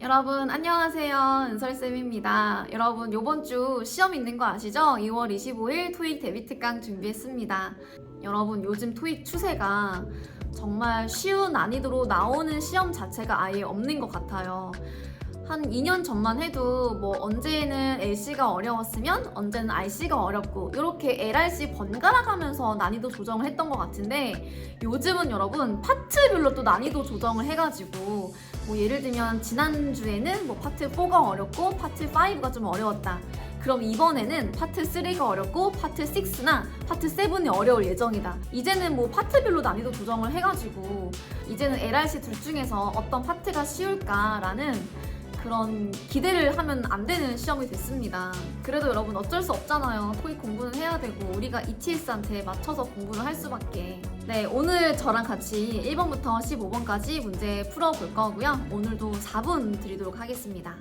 여러분 안녕하세요. 은설쌤입니다. 여러분 요번 주 시험 있는 거 아시죠? 2월 25일 토익 데뷔 특강 준비했습니다. 여러분 요즘 토익 추세가 정말 쉬운 난이도로 나오는 시험 자체가 아예 없는 것 같아요 한 2년 전만 해도 뭐 언제는 LC가 어려웠으면 언제는 RC가 어렵고 이렇게 LRC 번갈아 가면서 난이도 조정을 했던 것 같은데 요즘은 여러분 파트별로 또 난이도 조정을 해가지고 뭐 예를 들면 지난주에는 뭐 파트 4가 어렵고 파트 5가 좀 어려웠다. 그럼 이번에는 파트 3가 어렵고 파트 6나 파트 7이 어려울 예정이다. 이제는 뭐 파트별로 난이도 조정을 해가지고 이제는 LRC 둘 중에서 어떤 파트가 쉬울까라는 그런 기대를 하면 안 되는 시험이 됐습니다. 그래도 여러분 어쩔 수 없잖아요. 토익 공부는 해야 되고 우리가 ETS한테 맞춰서 공부를 할 수밖에. 네, 오늘 저랑 같이 1번부터 15번까지 문제 풀어볼 거고요. 오늘도 4분 드리도록 하겠습니다.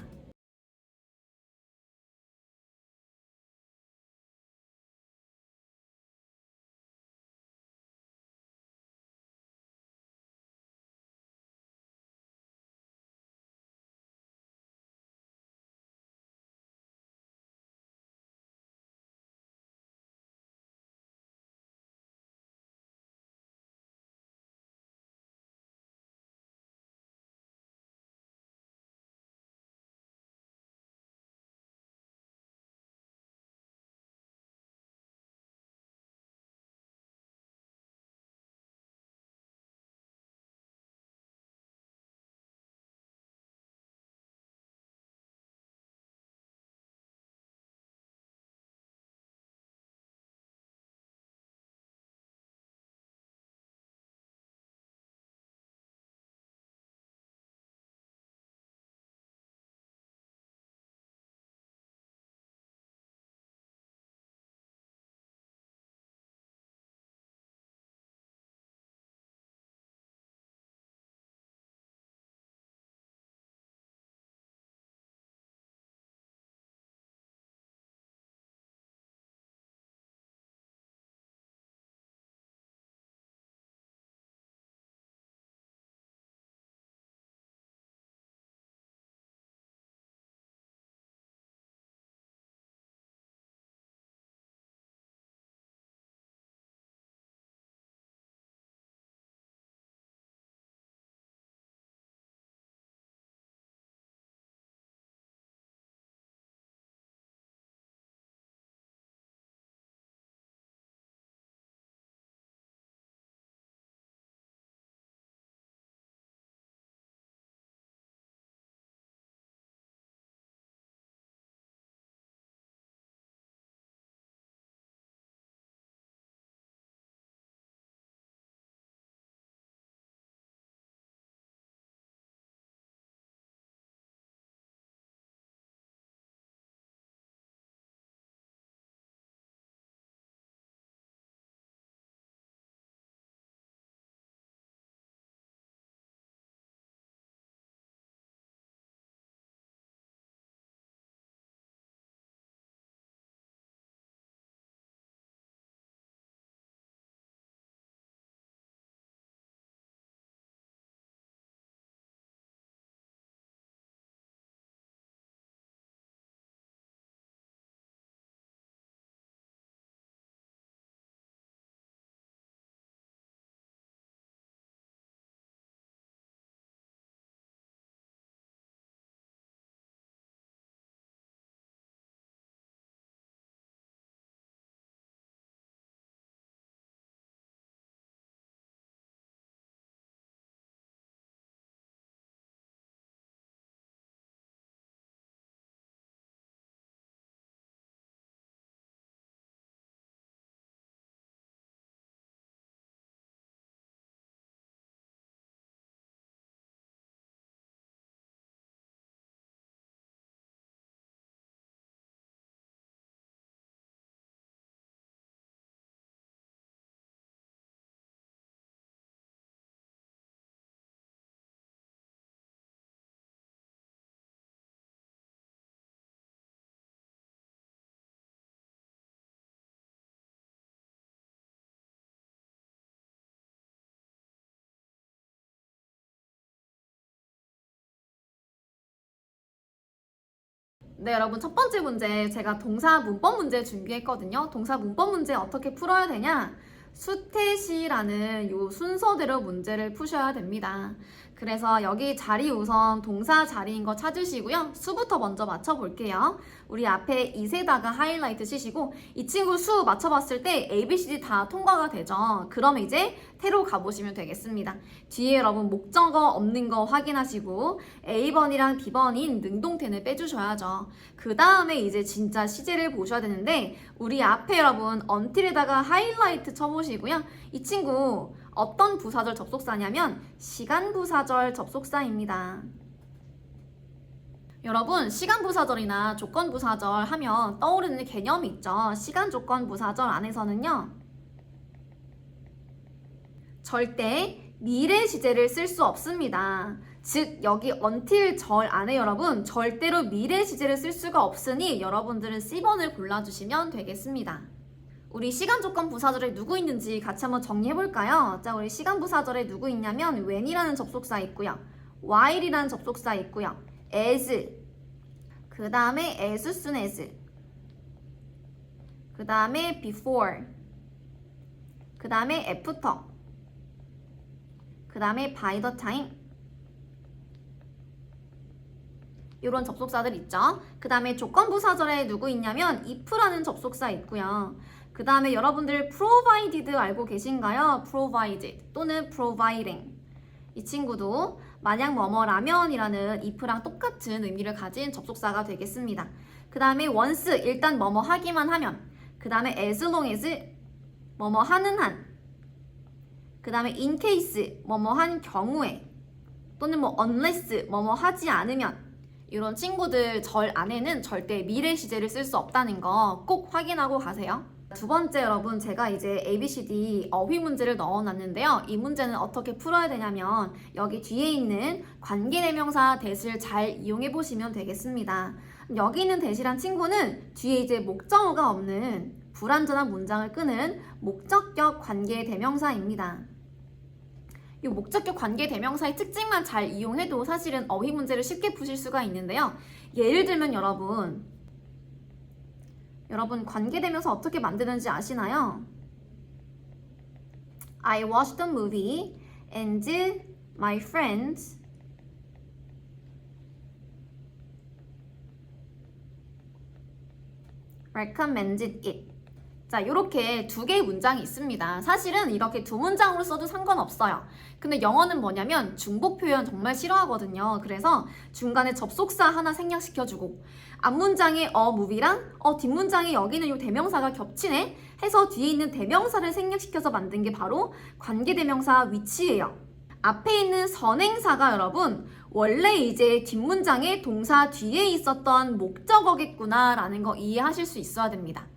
네, 여러분 첫 번째 문제 제가 동사 문법 문제 준비했거든요. 동사 문법 문제 어떻게 풀어야 되냐? 수태시라는 요 순서대로 문제를 푸셔야 됩니다. 그래서 여기 자리 우선 동사 자리인 거 찾으시고요. 수부터 먼저 맞춰볼게요. 우리 앞에 이세다가 하이라이트 치시고 이 친구 수 맞춰봤을 때 A, B, C, D 다 통과가 되죠. 그럼 이제 태로 가보시면 되겠습니다. 뒤에 여러분 목적어 없는 거 확인하시고 A번이랑 B번인 능동태는 빼주셔야죠. 그 다음에 이제 진짜 시제를 보셔야 되는데 우리 앞에 여러분 언틸에다가 하이라이트 쳐보시고요. 이 친구 어떤 부사절 접속사냐면 시간 부사절 접속사입니다. 여러분 시간 부사절이나 조건 부사절 하면 떠오르는 개념이 있죠. 시간 조건 부사절 안에서는요. 절대 미래 시제를 쓸 수 없습니다. 즉 여기 until 절 안에 여러분 절대로 미래 시제를 쓸 수가 없으니 여러분들은 C번을 골라주시면 되겠습니다. 우리 시간 조건 부사절에 누구 있는지 같이 한번 정리해 볼까요? 자, 우리 시간 부사절에 누구 있냐면 when이라는 접속사 있고요. while이라는 접속사 있고요. as 그 다음에 as soon as 그 다음에 before 그 다음에 after 그 다음에 by the time 이런 접속사들 있죠. 그 다음에 조건부사절에 누구 있냐면 if라는 접속사 있고요. 그 다음에 여러분들 provided 알고 계신가요? provided 또는 providing 이 친구도 만약 뭐뭐라면이라는 if랑 똑같은 의미를 가진 접속사가 되겠습니다. 그 다음에 once 일단 뭐뭐 하기만 하면 그 다음에 as long as 뭐뭐 하는 한 그 다음에 in case 뭐뭐 한 경우에 또는 뭐 unless 뭐뭐 하지 않으면 이런 친구들 절 안에는 절대 미래 시제를 쓸 수 없다는 거 꼭 확인하고 가세요. 두 번째 여러분 제가 이제 ABCD 어휘 문제를 넣어놨는데요. 이 문제는 어떻게 풀어야 되냐면 여기 뒤에 있는 관계대명사 대시를 잘 이용해 보시면 되겠습니다. 여기 있는 대시란 친구는 뒤에 이제 목적어가 없는 불완전한 문장을 끄는 목적격 관계대명사입니다. 이 목적격 관계 대명사의 특징만 잘 이용해도 사실은 어휘 문제를 쉽게 푸실 수가 있는데요. 예를 들면 여러분 여러분 관계대명사 어떻게 만드는지 아시나요? I watched the movie and my friends recommended it. 자, 이렇게 두 개의 문장이 있습니다. 사실은 이렇게 두 문장으로 써도 상관없어요. 근데 영어는 뭐냐면 중복 표현 정말 싫어하거든요. 그래서 중간에 접속사 하나 생략시켜주고 앞문장에 어 무비랑 어 뒷문장에 여기는 요 대명사가 겹치네 해서 뒤에 있는 대명사를 생략시켜서 만든 게 바로 관계대명사 위치예요. 앞에 있는 선행사가 여러분 원래 이제 뒷문장에 동사 뒤에 있었던 목적어겠구나 라는 거 이해하실 수 있어야 됩니다.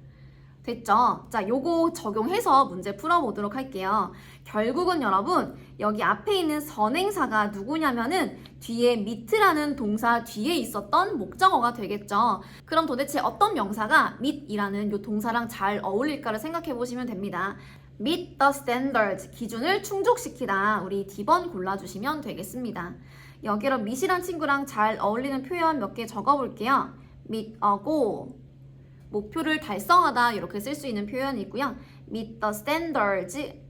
됐죠? 자, 요거 적용해서 문제 풀어보도록 할게요. 결국은 여러분, 여기 앞에 있는 선행사가 누구냐면은 뒤에 meet라는 동사 뒤에 있었던 목적어가 되겠죠. 그럼 도대체 어떤 명사가 meet이라는 요 동사랑 잘 어울릴까를 생각해 보시면 됩니다. meet the standards 기준을 충족시키다 우리 D번 골라주시면 되겠습니다. 여기로 meet이란 친구랑 잘 어울리는 표현 몇 개 적어볼게요. meet a goal 목표를 달성하다 이렇게 쓸 수 있는 표현이 있고요. meet the standards.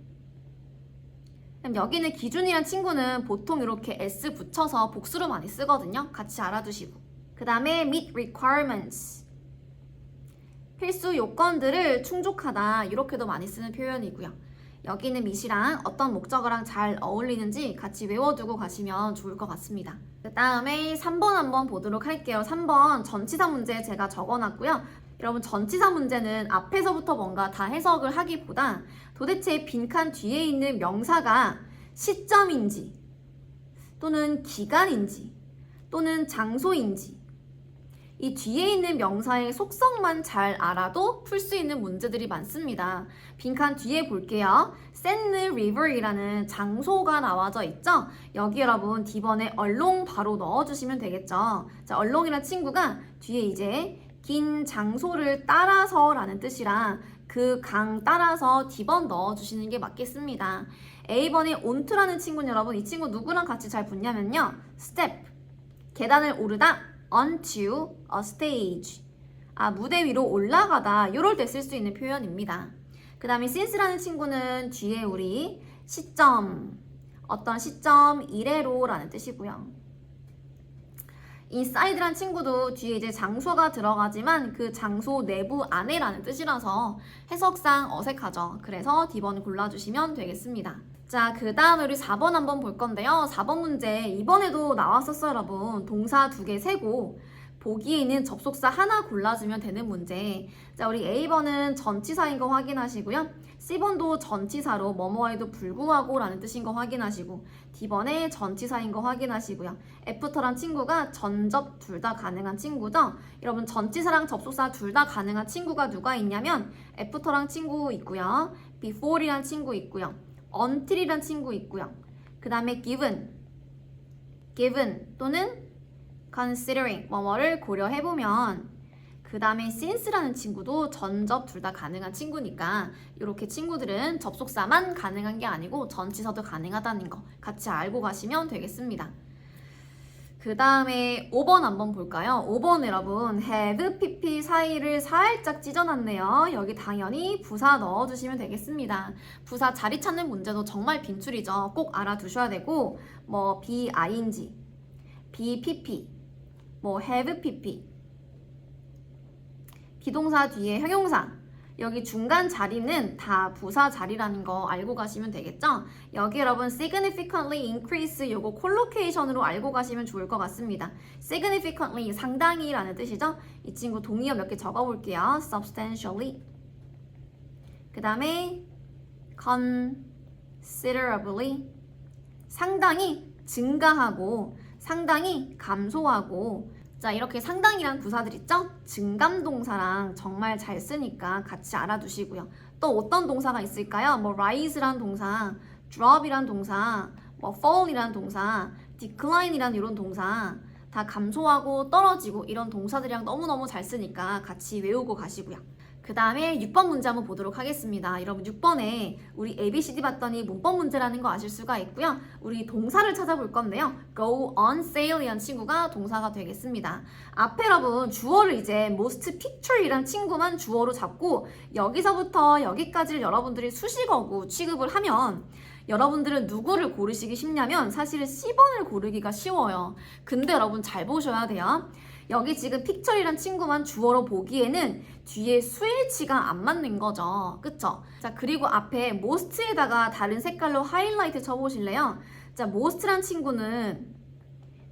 그럼 여기는 기준이란 친구는 보통 이렇게 s 붙여서 복수로 많이 쓰거든요. 같이 알아두시고. 그 다음에 meet requirements. 필수 요건들을 충족하다 이렇게도 많이 쓰는 표현이고요. 여기는 meet이랑 어떤 목적어랑 잘 어울리는지 같이 외워두고 가시면 좋을 것 같습니다. 그 다음에 3번 한번 보도록 할게요. 3번 전치사 문제 제가 적어놨고요. 여러분 전치사 문제는 앞에서부터 뭔가 다 해석을 하기보다 도대체 빈칸 뒤에 있는 명사가 시점인지 또는 기간인지 또는 장소인지 이 뒤에 있는 명사의 속성만 잘 알아도 풀 수 있는 문제들이 많습니다. 빈칸 뒤에 볼게요. 샌드 리버이라는 장소가 나와져 있죠? 여기 여러분 D번에 얼롱 바로 넣어주시면 되겠죠? 자, 얼롱이란 친구가 뒤에 이제 긴 장소를 따라서라는 뜻이라 그 강 따라서 D번 넣어주시는 게 맞겠습니다. A번에 온트라는 친구는 여러분 이 친구 누구랑 같이 잘 붙냐면요. 스텝, 계단을 오르다 onto a stage. 아, 무대 위로 올라가다. 요럴 때 쓸 수 있는 표현입니다. 그 다음에 since라는 친구는 뒤에 우리 시점, 어떤 시점 이래로 라는 뜻이고요. Inside란 친구도 뒤에 이제 장소가 들어가지만 그 장소 내부 안에라는 뜻이라서 해석상 어색하죠. 그래서 D번 골라주시면 되겠습니다. 자, 그 다음에 우리 4번 한번 볼 건데요. 4번 문제 이번에도 나왔었어요, 여러분. 동사 두 개 세고 보기에 있는 접속사 하나 골라주면 되는 문제. 자, 우리 A번은 전치사인 거 확인하시고요. C번도 전치사로 뭐뭐에도 불구하고 라는 뜻인 거 확인하시고 D번에 전치사인 거 확인하시고요. 애프터란 친구가 전접 둘 다 가능한 친구죠. 여러분 전치사랑 접속사 둘 다 가능한 친구가 누가 있냐면 애프터랑 친구 있고요. before이란 친구 있고요. until이란 친구 있고요. 그 다음에 given, given 또는 considering 뭐뭐를 고려해보면 그 다음에 since라는 친구도 전접 둘 다 가능한 친구니까 이렇게 친구들은 접속사만 가능한 게 아니고 전치사도 가능하다는 거 같이 알고 가시면 되겠습니다. 그 다음에 5번 한번 볼까요? 5번 여러분 have, pp 사이를 살짝 찢어놨네요. 여기 당연히 부사 넣어주시면 되겠습니다. 부사 자리 찾는 문제도 정말 빈출이죠. 꼭 알아두셔야 되고 뭐 be, ing, be, pp, 뭐 have, pp 비동사 뒤에 형용사 여기 중간 자리는 다 부사 자리라는 거 알고 가시면 되겠죠? 여기 여러분 significantly increase 요거 콜로케이션으로 알고 가시면 좋을 것 같습니다. significantly 상당히 라는 뜻이죠? 이 친구 동의어 몇 개 적어 볼게요. substantially 그 다음에 considerably 상당히 증가하고 상당히 감소하고 자 이렇게 상당이란 부사들 있죠? 증감 동사랑 정말 잘 쓰니까 같이 알아두시고요. 또 어떤 동사가 있을까요? 뭐 rise란 동사, drop이란 동사, 뭐 fall이란 동사, decline이란 이런 동사 다 감소하고 떨어지고 이런 동사들이랑 너무너무 잘 쓰니까 같이 외우고 가시고요. 그 다음에 6번 문제 한번 보도록 하겠습니다. 여러분 6번에 우리 ABCD 봤더니 문법 문제라는 거 아실 수가 있고요. 우리 동사를 찾아볼 건데요. go on sale이란 친구가 동사가 되겠습니다. 앞에 여러분 주어를 이제 most picture이란 친구만 주어로 잡고 여기서부터 여기까지를 여러분들이 수식어고 취급을 하면 여러분들은 누구를 고르시기 쉽냐면 사실은 C번을 고르기가 쉬워요. 근데 여러분 잘 보셔야 돼요. 여기 지금 픽처리란 친구만 주어로 보기에는 뒤에 수일치가 안 맞는 거죠. 그쵸? 자, 그리고 앞에 most에다가 다른 색깔로 하이라이트 쳐보실래요? 자, most란 친구는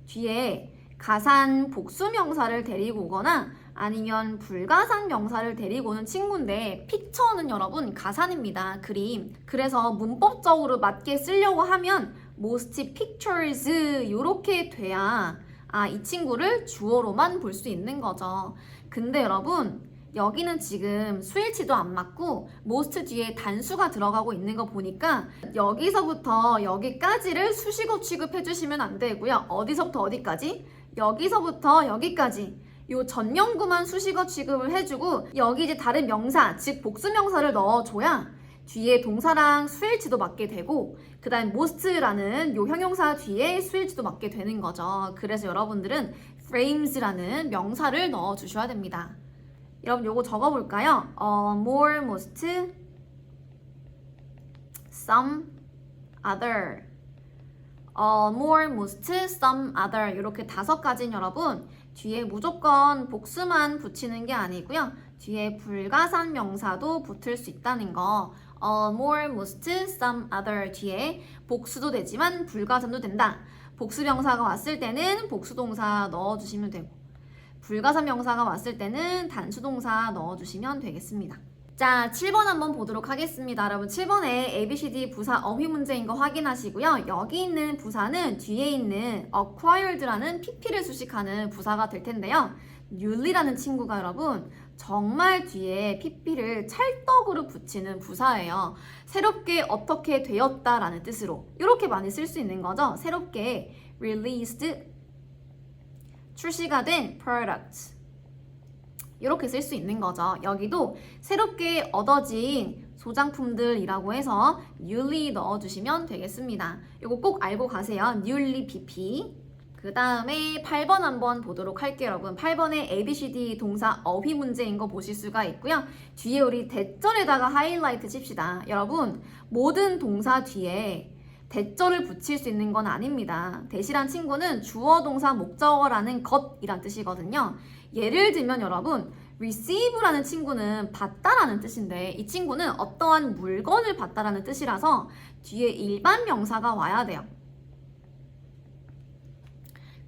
뒤에 가산 복수 명사를 데리고 오거나 아니면 불가산 명사를 데리고 오는 친구인데 픽처는 여러분 가산입니다. 그림. 그래서 문법적으로 맞게 쓰려고 하면 most pictures 이렇게 돼야 아, 이 친구를 주어로만 볼 수 있는 거죠. 근데 여러분, 여기는 지금 수일치도 안 맞고 most 뒤에 단수가 들어가고 있는 거 보니까 여기서부터 여기까지를 수식어 취급해 주시면 안 되고요. 어디서부터 어디까지? 여기서부터 여기까지 요 전명구만 수식어 취급을 해주고 여기 이제 다른 명사 즉 복수 명사를 넣어줘야 뒤에 동사랑 수일치도 맞게 되고 그 다음 most라는 요 형용사 뒤에 수일치도 맞게 되는 거죠. 그래서 여러분들은 frames라는 명사를 넣어 주셔야 됩니다. 여러분 요거 적어볼까요? 어, more, most, some, other 어, more, most, some, other 이렇게 다섯 가지는 여러분 뒤에 무조건 복수만 붙이는 게 아니고요. 뒤에 불가산 명사도 붙을 수 있다는 거. 어, more, most, some, other 뒤에 복수도 되지만 불가산도 된다. 복수 명사가 왔을 때는 복수 동사 넣어주시면 되고 불가산 명사가 왔을 때는 단수 동사 넣어주시면 되겠습니다. 자, 7번 한번 보도록 하겠습니다. 여러분, 7번에 ABCD 부사 어휘 문제인 거 확인하시고요. 여기 있는 부사는 뒤에 있는 acquired라는 PP를 수식하는 부사가 될 텐데요. newly라는 친구가 여러분, 정말 뒤에 PP를 찰떡으로 붙이는 부사예요. 새롭게 어떻게 되었다라는 뜻으로 이렇게 많이 쓸 수 있는 거죠. 새롭게 released 출시가 된 product 이렇게 쓸 수 있는 거죠. 여기도 새롭게 얻어진 소장품들이라고 해서 newly 넣어주시면 되겠습니다. 이거 꼭 알고 가세요. newly pp 그 다음에 8번 한번 보도록 할게요, 여러분. 8번에 ABCD 동사 어휘 문제인 거 보실 수가 있고요. 뒤에 우리 대절에다가 하이라이트 칩시다. 여러분, 모든 동사 뒤에 대절을 붙일 수 있는 건 아닙니다. 대시란 친구는 주어 동사 목적어라는 것이란 뜻이거든요. 예를 들면 여러분, receive라는 친구는 받다라는 뜻인데 이 친구는 어떠한 물건을 받다라는 뜻이라서 뒤에 일반 명사가 와야 돼요.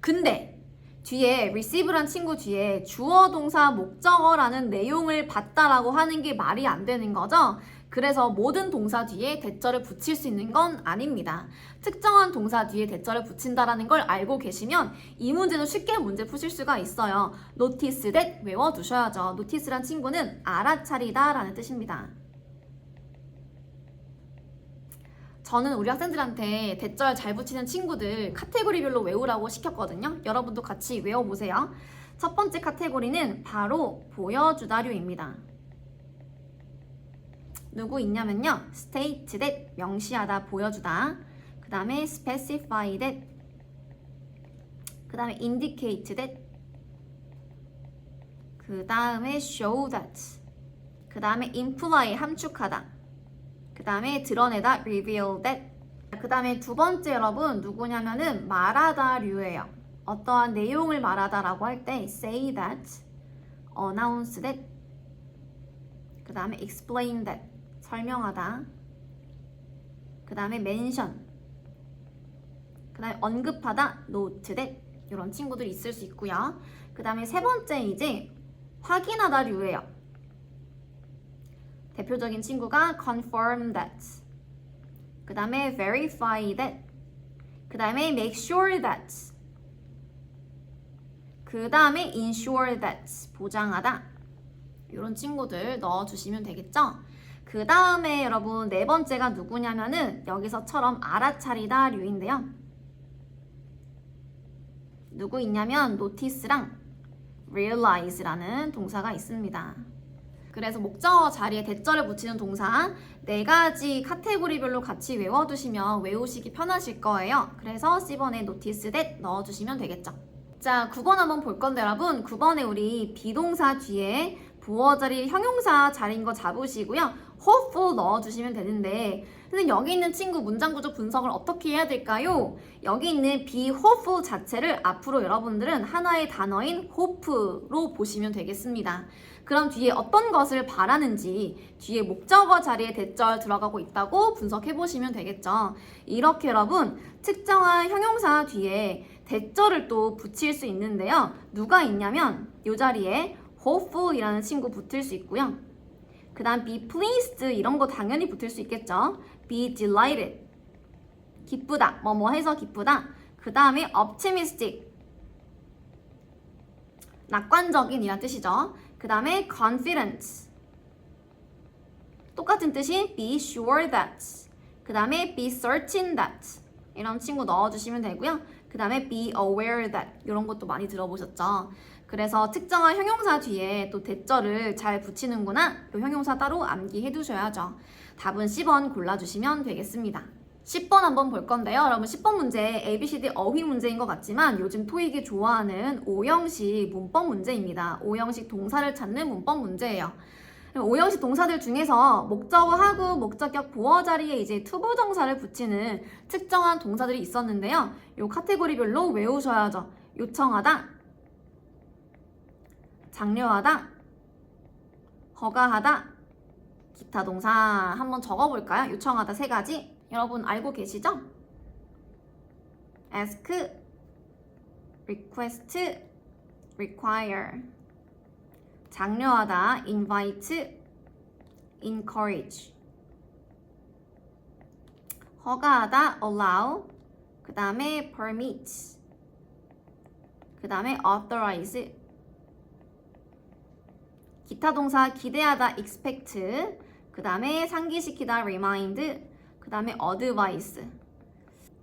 근데 뒤에 receive란 친구 뒤에 주어 동사 목적어라는 내용을 받다라고 하는 게 말이 안 되는 거죠. 그래서 모든 동사 뒤에 대절을 붙일 수 있는 건 아닙니다. 특정한 동사 뒤에 대절을 붙인다라는 걸 알고 계시면 이 문제도 쉽게 문제 푸실 수가 있어요. notice that 외워두셔야죠. notice란 친구는 알아차리다 라는 뜻입니다. 저는 우리 학생들한테 대절 잘 붙이는 친구들 카테고리별로 외우라고 시켰거든요. 여러분도 같이 외워보세요. 첫 번째 카테고리는 바로 보여주다류입니다. 누구 있냐면요. state that 명시하다, 보여주다. 그 다음에 specify that. 그 다음에 indicate that. 그 다음에 show that. 그 다음에 imply, 함축하다. 그 다음에 드러내다, reveal that. 그 다음에 두 번째 여러분 누구냐면은 말하다류예요. 어떠한 내용을 말하다라고 할 때 say that, announce that. 그 다음에 explain that. 설명하다. 그 다음에 mention. 그 다음에 언급하다, note that. 이런 친구들이 있을 수 있고요. 그 다음에 세 번째 이제 확인하다류예요. 대표적인 친구가 confirm that. 그 다음에 verify that. 그 다음에 make sure that. 그 다음에 ensure that. 보장하다. 이런 친구들 넣어주시면 되겠죠? 그 다음에 여러분 네 번째가 누구냐면은 여기서처럼 알아차리다 류인데요. 누구 있냐면 notice랑 realize라는 동사가 있습니다. 그래서 목적어 자리에 대절을 붙이는 동사 네 가지 카테고리별로 같이 외워두시면 외우시기 편하실 거예요. 그래서 10번에 notice that 넣어주시면 되겠죠. 자, 9번 한번 볼 건데 여러분 9번에 우리 비동사 뒤에 부어 자리 형용사 자리인 거 잡으시고요. hopeful 넣어주시면 되는데 선생님 여기 있는 친구 문장 구조 분석을 어떻게 해야 될까요? 여기 있는 be hopeful 자체를 앞으로 여러분들은 하나의 단어인 hope로 보시면 되겠습니다. 그럼 뒤에 어떤 것을 바라는지 뒤에 목적어 자리에 대절 들어가고 있다고 분석해 보시면 되겠죠. 이렇게 여러분 특정한 형용사 뒤에 대절을 또 붙일 수 있는데요. 누가 있냐면 이 자리에 hopeful이라는 친구 붙을 수 있고요. 그 다음 be pleased 이런 거 당연히 붙을 수 있겠죠. be delighted 기쁘다 뭐뭐 해서 기쁘다. 그 다음에 optimistic 낙관적인 이란 뜻이죠. 그 다음에 confident 똑같은 뜻인 be sure that 그 다음에 be certain that 이런 친구 넣어주시면 되고요. 그 다음에 be aware that 이런 것도 많이 들어보셨죠. 그래서 특정한 형용사 뒤에 또 대절을 잘 붙이는구나. 또 형용사 따로 암기해 두셔야죠. 답은 10번 골라주시면 되겠습니다. 10번 한번 볼 건데요. 여러분 10번 문제 ABCD 어휘 문제인 것 같지만 요즘 토익이 좋아하는 오형식 문법 문제입니다. 오형식 동사를 찾는 문법 문제예요. 오형식 동사들 중에서 목적어하고 목적격 보어 자리에 이제 투부 정사를 붙이는 특정한 동사들이 있었는데요. 요 카테고리별로 외우셔야죠. 요청하다, 장려하다, 허가하다, 기타 동사 한번 적어볼까요? 요청하다 세 가지. 여러분 알고 계시죠? ask, request, require. 장려하다, invite, encourage. 허가하다, allow. 그 다음에 permit. 그 다음에 authorize. 기타 동사 기대하다, expect. 그 다음에 상기시키다, remind. 그 다음에 advise.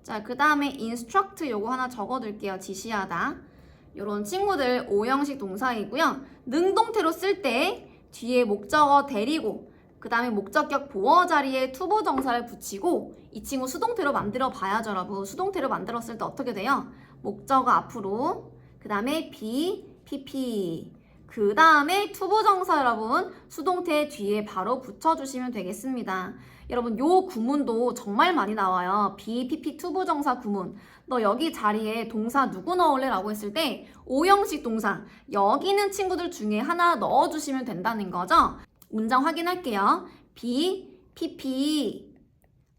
자, 그 다음에 instruct 요거 하나 적어둘게요. 지시하다. 요런 친구들 오형식 동사이고요. 능동태로 쓸 때 뒤에 목적어 데리고 그 다음에 목적격 보어 자리에 투부 정사를 붙이고 이 친구 수동태로 만들어 봐야죠 여러분. 수동태로 만들었을 때 어떻게 돼요? 목적어 앞으로 그 다음에 be, pp 그 다음에 투부 정사 여러분 수동태 뒤에 바로 붙여주시면 되겠습니다. 여러분 요 구문도 정말 많이 나와요. be, pp 투부정사 구문 너 여기 자리에 동사 누구 넣을래? 라고 했을 때 오형식 동사 여기 있는 친구들 중에 하나 넣어주시면 된다는 거죠. 문장 확인할게요. be, pp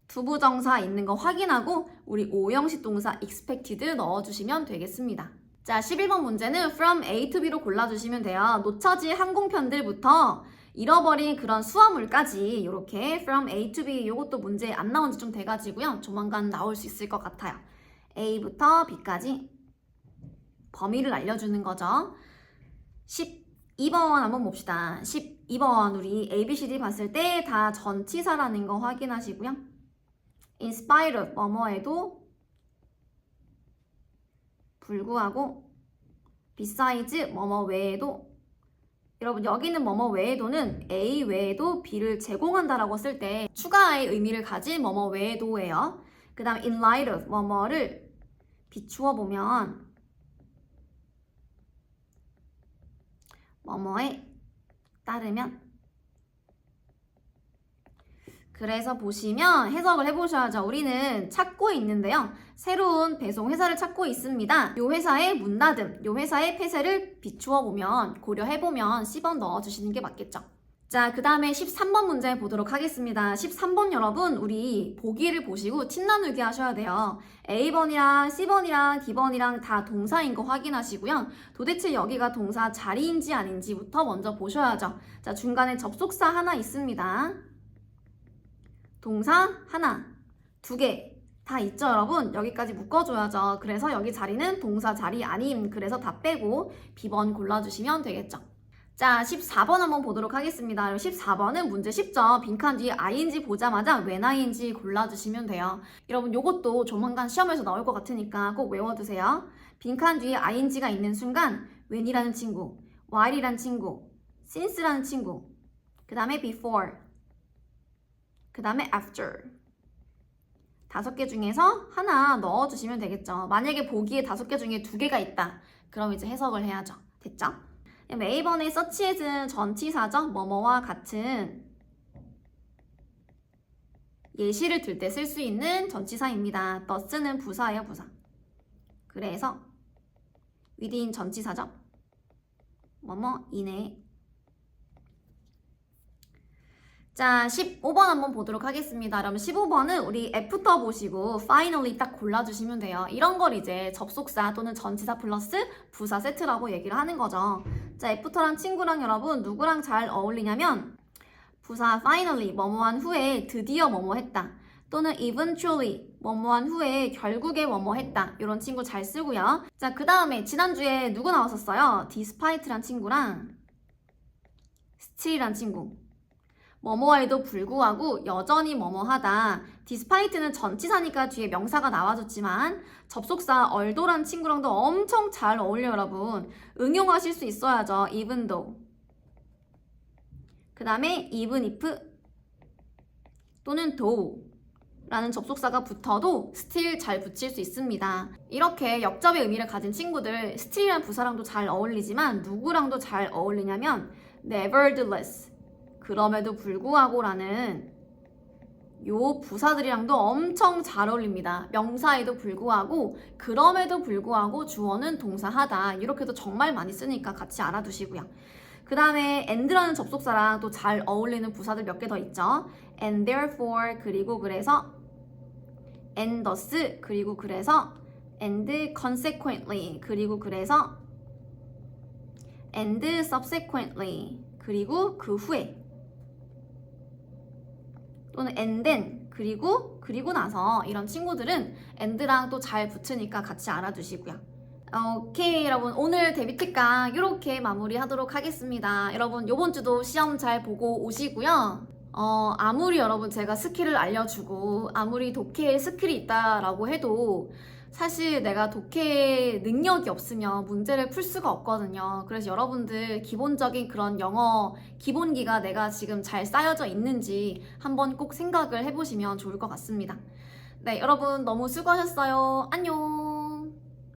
두부정사 있는 거 확인하고 우리 오형식 동사 expected 넣어주시면 되겠습니다. 자, 11번 문제는 from A to B로 골라주시면 돼요. 놓쳐진 항공편들부터 잃어버린 그런 수화물까지 이렇게 from A to B 이것도 문제 안 나온 지 좀 돼가지고요. 조만간 나올 수 있을 것 같아요. A부터 B까지 범위를 알려주는 거죠. 12번 한번 봅시다. 12번 우리 A, B, C, D 봤을 때 다 전치사라는 거 확인하시고요. In spite of 뭐뭐에도 불구하고 besides 뭐뭐 외에도 여러분 여기는 뭐뭐 외에도는 A 외에도 B를 제공한다라고 쓸 때 추가의 의미를 가진 뭐뭐 외에도예요. 그 다음 in light of 뭐뭐를 비추어 보면 뭐뭐에 따르면 그래서 보시면 해석을 해보셔야죠. 우리는 찾고 있는데요. 새로운 배송 회사를 찾고 있습니다. 요 회사의 문 닫음, 요 회사의 폐쇄를 비추어 보면 고려해 보면 10원 넣어 주시는 게 맞겠죠. 자, 그 다음에 13번 문제 보도록 하겠습니다. 13번 여러분, 우리 보기를 보시고 팀 나누기 하셔야 돼요. A번이랑 C번이랑 D번이랑 다 동사인 거 확인하시고요. 도대체 여기가 동사 자리인지 아닌지부터 먼저 보셔야죠. 자, 중간에 접속사 하나 있습니다. 동사 하나, 두 개 다 있죠, 여러분? 여기까지 묶어줘야죠. 그래서 여기 자리는 동사 자리 아님. 그래서 다 빼고 B번 골라주시면 되겠죠. 자, 14번 한번 보도록 하겠습니다. 14번은 문제 쉽죠? 빈칸 뒤에 ing 보자마자 when ing 골라주시면 돼요. 여러분, 요것도 조만간 시험에서 나올 것 같으니까 꼭 외워두세요. 빈칸 뒤에 ing가 있는 순간 when이라는 친구, while이라는 친구, since라는 친구, 그 다음에 before, 그 다음에 after. 다섯 개 중에서 하나 넣어주시면 되겠죠. 만약에 보기에 다섯 개 중에 두 개가 있다. 그럼 이제 해석을 해야죠. 됐죠? A번의 서치에는 전치사죠. 뭐뭐와 같은 예시를 들 때 쓸 수 있는 전치사입니다. thus는 부사예요, 부사. 그래서 within 전치사죠. 뭐뭐 이내 자, 15번 한번 보도록 하겠습니다. 그럼 15번은 우리 애프터 보시고 finally 딱 골라주시면 돼요. 이런 걸 이제 접속사 또는 전치사 플러스 부사 세트라고 얘기를 하는 거죠. 자, 애프터란 친구랑 여러분 누구랑 잘 어울리냐면 부사 finally 뭐뭐한 후에 드디어 뭐뭐 했다. 또는 eventually 뭐뭐한 후에 결국에 뭐뭐 했다. 이런 친구 잘 쓰고요. 자, 그 다음에 지난주에 누구 나왔었어요? despite란 친구랑 still이란 친구. 뭐뭐에도 불구하고 여전히 뭐뭐하다. 디스파이트는 전치사니까 뒤에 명사가 나와줬지만 접속사 얼도란 친구랑도 엄청 잘 어울려요, 여러분. 응용하실 수 있어야죠. though. 그 다음에 even if 또는 though 라는 접속사가 붙어도 still 잘 붙일 수 있습니다. 이렇게 역접의 의미를 가진 친구들 still이라는 부사랑도 잘 어울리지만 누구랑도 잘 어울리냐면 nevertheless 그럼에도 불구하고라는 요 부사들이랑도 엄청 잘 어울립니다. 명사에도 불구하고 그럼에도 불구하고 주어는 동사하다. 이렇게도 정말 많이 쓰니까 같이 알아두시고요. 그 다음에 and라는 접속사랑 또 잘 어울리는 부사들 몇 개 더 있죠. and therefore 그리고 그래서 and thus 그리고 그래서 and consequently 그리고 그래서 and subsequently 그리고 그 후에 또는 then 그리고 그리고 나서 이런 친구들은 and랑 또 잘 붙으니까 같이 알아두시고요. 오케이 여러분 오늘 데뷔 특강 이렇게 마무리하도록 하겠습니다. 여러분 이번 주도 시험 잘 보고 오시고요. 어, 아무리 여러분 제가 스킬을 알려주고 아무리 독해에 스킬이 있다라고 해도 사실 내가 독해 능력이 없으면 문제를 풀 수가 없거든요. 그래서 여러분들 기본적인 그런 영어 기본기가 내가 지금 잘 쌓여져 있는지 한번 꼭 생각을 해보시면 좋을 것 같습니다. 네, 여러분 너무 수고하셨어요. 안녕!